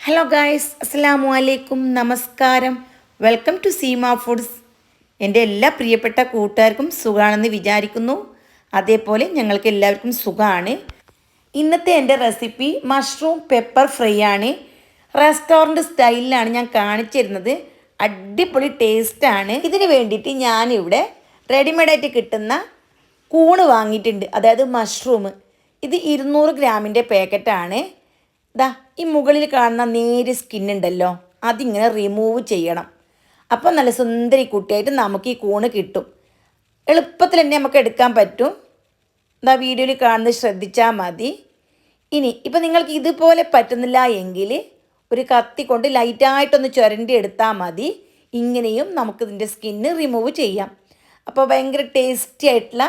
Hello guys അസ്സാം വലൈക്കും നമസ്കാരം വെൽക്കം ടു സീമ ഫുഡ്സ് എന്റെ എല്ലാ പ്രിയപ്പെട്ട കൂട്ടുകാർക്കും സുഖമാണെന്ന് വിചാരിക്കുന്നു. അതേപോലെ ഞങ്ങൾക്ക് എല്ലാവർക്കും സുഖമാണ്. ഇന്നത്തെ എന്റെ റെസിപ്പി മഷ്റൂം പെപ്പർ ഫ്രൈ ആണ്. റെസ്റ്റോറന്റ് സ്റ്റൈലിലാണ് ഞാൻ കാണിച്ചിരുന്നത്. അടിപൊളി ടേസ്റ്റാണ് ഇതിന് വേണ്ടിയിട്ട് ഞാനിവിടെ റെഡിമെയ്ഡായിട്ട് കിട്ടുന്ന കൂണ് വാങ്ങിയിട്ടുണ്ട്. അതായത് മഷ്റൂം ഇത് ഇരുന്നൂറ് ഗ്രാമിന്റെ പാക്കറ്റാണ് ദാ ഈ മുകളിൽ കാണുന്ന നേര് സ്കിൻ ഉണ്ടല്ലോ അതിങ്ങനെ റിമൂവ് ചെയ്യണം. അപ്പം നല്ല സുന്ദരി കുട്ടിയായിട്ട് നമുക്ക് ഈ കൂണ് കിട്ടും. എളുപ്പത്തിൽ തന്നെ നമുക്ക് എടുക്കാൻ പറ്റും. എന്താ വീഡിയോയിൽ കാണുന്നത് ശ്രദ്ധിച്ചാൽ മതി. ഇനി ഇപ്പം നിങ്ങൾക്ക് ഇതുപോലെ പറ്റുന്നില്ല എങ്കിൽ ഒരു കത്തി കൊണ്ട് ലൈറ്റായിട്ടൊന്ന് ചുരണ്ടി എടുത്താൽ മതി. ഇങ്ങനെയും നമുക്കിതിന്റെ സ്കിന്ന് റിമൂവ് ചെയ്യാം. അപ്പോൾ ഭയങ്കര ടേസ്റ്റി ആയിട്ടുള്ള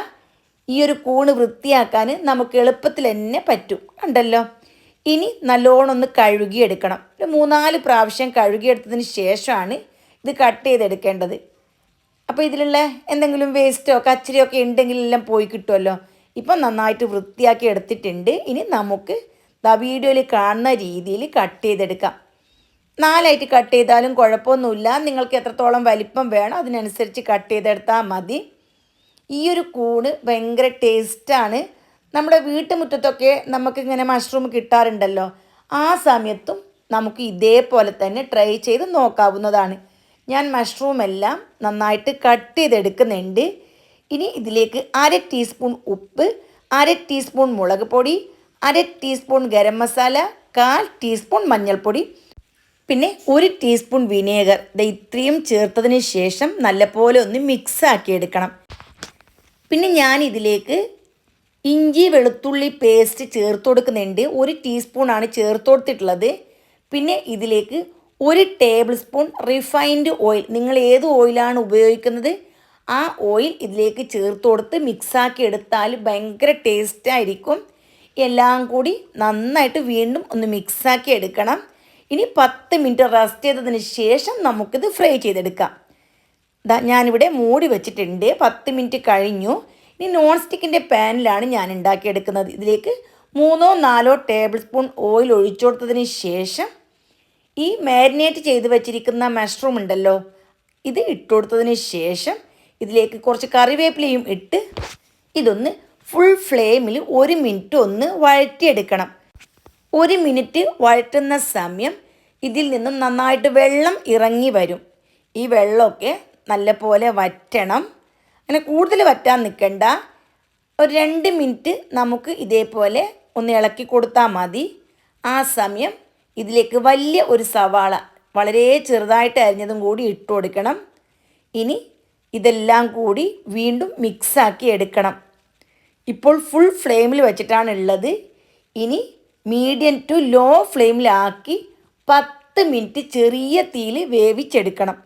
ഈ ഒരു കൂണ് വൃത്തിയാക്കാൻ നമുക്ക് എളുപ്പത്തിൽ തന്നെ പറ്റും. കണ്ടല്ലോ? ഇനി നല്ലോണം ഒന്ന് കഴുകിയെടുക്കണം. ഒരു മൂന്നാൽ പ്രാവശ്യം കഴുകിയെടുത്തതിന് ശേഷമാണ് ഇത് കട്ട് ചെയ്തെടുക്കേണ്ടത്. അപ്പോൾ ഇതിലുള്ള എന്തെങ്കിലും വേസ്റ്റോ കച്ചരിയോ ഒക്കെ ഉണ്ടെങ്കിൽ എല്ലാം പോയി കിട്ടുമല്ലോ. ഇപ്പം നന്നായിട്ട് വൃത്തിയാക്കി എടുത്തിട്ടുണ്ട്. ഇനി നമുക്ക് ആ വീഡിയോയിൽ കാണുന്ന രീതിയിൽ കട്ട് ചെയ്തെടുക്കാം. നാലായിട്ട് കട്ട് ചെയ്താലും കുഴപ്പമൊന്നുമില്ല. നിങ്ങൾക്ക് എത്രത്തോളം വലിപ്പം വേണം അതിനനുസരിച്ച് കട്ട് ചെയ്തെടുത്താൽ മതി. ഈ ഒരു കൂണ് ഭയങ്കര ടേസ്റ്റാണ് നമ്മുടെ വീട്ടുമുറ്റത്തൊക്കെ നമുക്കിങ്ങനെ മഷ്റൂം കിട്ടാറുണ്ടല്ലോ. ആ സമയത്തും നമുക്ക് ഇതേപോലെ തന്നെ ട്രൈ ചെയ്ത് നോക്കാവുന്നതാണ്. ഞാൻ മഷ്റൂം എല്ലാം നന്നായിട്ട് കട്ട് ചെയ്തെടുക്കുന്നുണ്ട്. ഇനി ഇതിലേക്ക് അര ടീസ്പൂൺ ഉപ്പ് അര ടീസ്പൂൺ മുളക് പൊടി അര ടീസ്പൂൺ ഗരം മസാല കാൽ ടീസ്പൂൺ മഞ്ഞൾപ്പൊടി പിന്നെ ഒരു ടീസ്പൂൺ വിനേഗർ ഇത് ഇത്രയും ചേർത്തതിന് ശേഷം നല്ലപോലെ ഒന്ന് മിക്സ് ആക്കി എടുക്കണം പിന്നെ ഞാൻ ഇതിലേക്ക് ഇഞ്ചി വെളുത്തുള്ളി പേസ്റ്റ് ചേർത്ത് കൊടുക്കുന്നുണ്ട്. ഒരു ടീസ്പൂണാണ് ചേർത്ത് കൊടുത്തിട്ടുള്ളത്. പിന്നെ ഇതിലേക്ക് ഒരു ടേബിൾ സ്പൂൺ റിഫൈൻഡ് ഓയിൽ നിങ്ങൾ ഏത് ഓയിലാണ് ഉപയോഗിക്കുന്നത്? ആ ഓയിൽ ഇതിലേക്ക് ചേർത്ത് കൊടുത്ത് മിക്സാക്കി എടുത്താൽ ഭയങ്കര ടേസ്റ്റായിരിക്കും എല്ലാം കൂടി നന്നായിട്ട് വീണ്ടും ഒന്ന് മിക്സാക്കി എടുക്കണം. ഇനി പത്ത് മിനിറ്റ് റെസ്റ്റ് ചെയ്തതിന് ശേഷം നമുക്കിത് ഫ്രൈ ചെയ്തെടുക്കാം. ഞാനിവിടെ മൂടി വെച്ചിട്ടുണ്ട്. പത്ത് മിനിറ്റ് കഴിഞ്ഞു. ഇനി നോൺ സ്റ്റിക്കിന്റെ പാനിലാണ് ഞാൻ ഉണ്ടാക്കിയെടുക്കുന്നത്. ഇതിലേക്ക് മൂന്നോ നാലോ ടേബിൾ സ്പൂൺ ഓയിൽ ഒഴിച്ചു കൊടുത്തതിന് ശേഷം ഈ മാരിനേറ്റ് ചെയ്ത് വെച്ചിരിക്കുന്ന മഷ്റൂം ഉണ്ടല്ലോ ഇത് ഇട്ട് കൊടുത്തതിന് ശേഷം ഇതിലേക്ക് കുറച്ച് കറിവേപ്പിലയും ഇട്ട് ഇതൊന്ന് ഫുൾ ഫ്ലെയിമിൽ ഒരു മിനിറ്റ് ഒന്ന് വഴറ്റിയെടുക്കണം. ഒരു മിനിറ്റ് വഴറ്റുന്ന സമയം ഇതിൽ നിന്നും നന്നായിട്ട് വെള്ളം ഇറങ്ങി വരും. ഈ വെള്ളമൊക്കെ നല്ലപോലെ വറ്റണം. അങ്ങനെ കൂടുതൽ വറ്റാൻ നിൽക്കണ്ട. ഒരു രണ്ട് മിനിറ്റ് നമുക്ക് ഇതേപോലെ ഒന്ന് ഇളക്കി കൊടുത്താൽ മതി. ആ സമയം ഇതിലേക്ക് വലിയ ഒരു സവാള വളരെ ചെറുതായിട്ട് അരിഞ്ഞതും കൂടി ഇട്ട് കൊടുക്കണം. ഇനി ഇതെല്ലാം കൂടി വീണ്ടും മിക്സാക്കി എടുക്കണം. ഇപ്പോൾ ഫുൾ ഫ്ലെയിമിൽ വെച്ചിട്ടാണ് ഉള്ളത് ഇനി മീഡിയം ടു ലോ ഫ്ലെയിമിലാക്കി പത്ത് മിനിറ്റ് ചെറിയ തീയിൽ വേവിച്ചെടുക്കണം.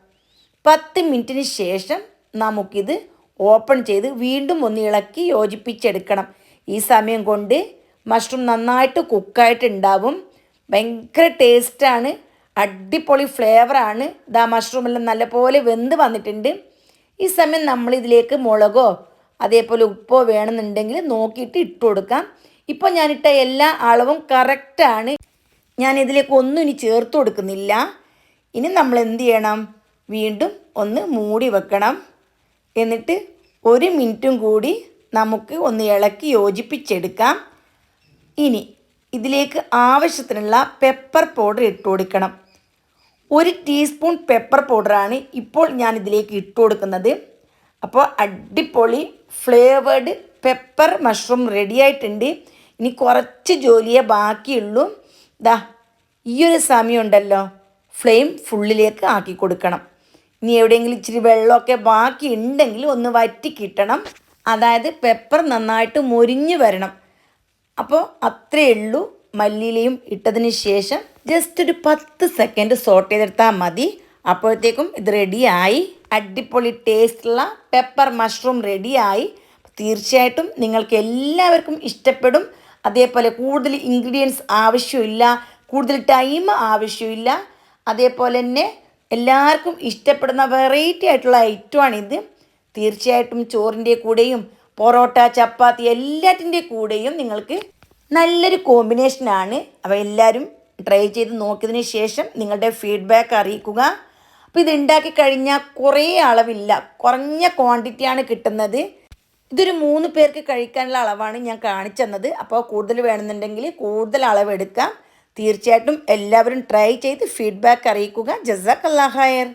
പത്ത് മിനിറ്റിന് ശേഷം നമുക്കിത് ഓപ്പൺ ചെയ്ത് വീണ്ടും ഒന്ന് ഇളക്കി യോജിപ്പിച്ചെടുക്കണം. ഈ സമയം കൊണ്ട് മഷ്റൂം നന്നായിട്ട് കുക്കായിട്ടുണ്ടാവും. ഭയങ്കര ടേസ്റ്റാണ്. അടിപൊളി ഫ്ലേവറാണ്. ഇതാ മഷ്റൂമെല്ലാം നല്ലപോലെ വെന്ത് വന്നിട്ടുണ്ട്. ഈ സമയം നമ്മൾ ഇതിലേക്ക് മുളകോ അതേപോലെ ഉപ്പോ വേണമെന്നുണ്ടെങ്കിൽ നോക്കിയിട്ട് ഇട്ട് കൊടുക്കാം. ഇപ്പോൾ ഞാനിട്ട എല്ലാ അളവും കറക്റ്റാണ്. ഞാൻ ഇതിലേക്ക് ഒന്നും ഇനി ചേർത്ത് കൊടുക്കുന്നില്ല. ഇനി നമ്മൾ എന്ത് ചെയ്യണം? വീണ്ടും ഒന്ന് മൂടി വെക്കണം. എന്നിട്ട് ഒരു മിനിറ്റും കൂടി നമുക്ക് ഒന്ന് ഇളക്കി യോജിപ്പിച്ചെടുക്കാം. ഇനി ഇതിലേക്ക് ആവശ്യത്തിനുള്ള പെപ്പർ പൗഡർ ഇട്ട് കൊടുക്കണം. ഒരു ടീസ്പൂൺ പെപ്പർ പൗഡറാണ് ഇപ്പോൾ ഞാൻ ഇതിലേക്ക് ഇട്ട് കൊടുക്കുന്നത്. അപ്പോൾ അടിപൊളി ഫ്ലേവേഡ് പെപ്പർ മഷ്റൂം റെഡി ആയിട്ടുണ്ട്. ഇനി കുറച്ച് ജോലിയേ ബാക്കിയുള്ളൂ. ദാ ഈ ഒരു സമയമുണ്ടല്ലോ ഫ്ലെയിം ഫുള്ളിലേക്ക് ആക്കി കൊടുക്കണം. ഇനി എവിടെയെങ്കിലും ഇച്ചിരി വെള്ളമൊക്കെ ബാക്കി ഉണ്ടെങ്കിൽ ഒന്ന് വറ്റി കിട്ടണം. അതായത് പെപ്പർ നന്നായിട്ട് മൊരിഞ്ഞ് വരണം. അപ്പോൾ അത്രയേ ഉള്ളൂ. മല്ലിയിലയും ഇട്ടതിന് ശേഷം ജസ്റ്റ് ഒരു പത്ത് സെക്കൻഡ് സോട്ട് ചെയ്തെടുത്താൽ മതി. അപ്പോഴത്തേക്കും ഇത് റെഡിയായി അടിപൊളി ടേസ്റ്റുള്ള പെപ്പർ മഷ്റൂം റെഡിയായി തീർച്ചയായിട്ടും നിങ്ങൾക്ക് എല്ലാവർക്കും ഇഷ്ടപ്പെടും. അതേപോലെ കൂടുതൽ ഇൻഗ്രീഡിയൻസ് ആവശ്യമില്ല. കൂടുതൽ ടൈം ആവശ്യമില്ല. അതേപോലെ തന്നെ എല്ലാവർക്കും ഇഷ്ടപ്പെടുന്ന വെറൈറ്റി ആയിട്ടുള്ള ഐറ്റമാണിത് തീർച്ചയായിട്ടും ചോറിന്റെ കൂടെയും പൊറോട്ട ചപ്പാത്തി എല്ലാറ്റിന്റെ കൂടെയും നിങ്ങൾക്ക് നല്ലൊരു കോമ്പിനേഷനാണ് അപ്പോൾ എല്ലാവരും ട്രൈ ചെയ്ത് നോക്കിയതിന് ശേഷം നിങ്ങളുടെ ഫീഡ്ബാക്ക് അറിയിക്കുക. അപ്പോൾ ഇത് ഉണ്ടാക്കി കഴിഞ്ഞാൽ കുറേ അളവില്ല കുറഞ്ഞ ക്വാണ്ടിറ്റിയാണ് കിട്ടുന്നത്. ഇതൊരു മൂന്ന് പേർക്ക് കഴിക്കാനുള്ള അളവാണ് ഞാൻ കാണിച്ചു തന്നത്. അപ്പോൾ കൂടുതൽ വേണമെന്നുണ്ടെങ്കിൽ കൂടുതൽ അളവെടുക്കാം. തീർച്ചയായിട്ടും എല്ലാവരും ട്രൈ ചെയ്ത് ഫീഡ്ബാക്ക് അറിയിക്കുക. ജസാഖ് അല്ലാ ഖയർ